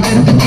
I've been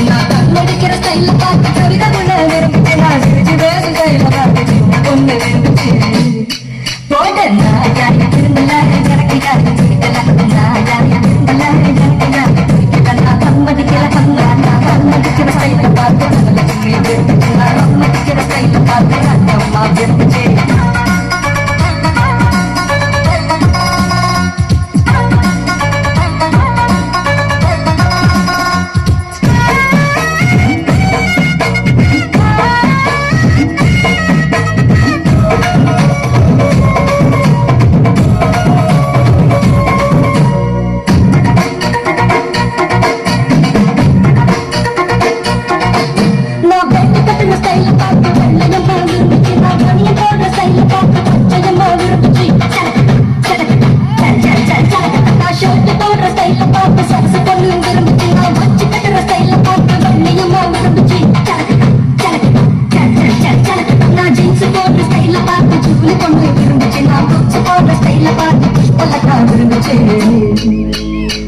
பார்த்தா jeans போட்டு ஸ்டைல பார்த்து ஜூலி கொண்டு இருந்துச்சு. நான் கொச்சு போடுற ஸ்டைல பார்த்து புஷ்பலக்கா இருந்துச்சு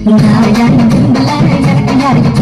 நான் யாரும் விரும்பல எனக்கு யாருக்கு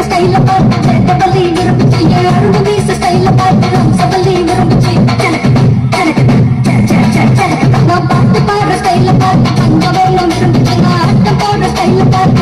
வேற ஸ்டைல பார்த்து டபலி நிரம்பிச்சு அரும்பு வீச ஸ்டைல பார்த்து நம் சபலி நிரம்பிச்சு நான் பார்த்து பாடுற ஸ்டைல பார்த்து அங்க வேணும் நிரம்பிச்சு அட்டம் போடுற ஸ்டைல பார்த்து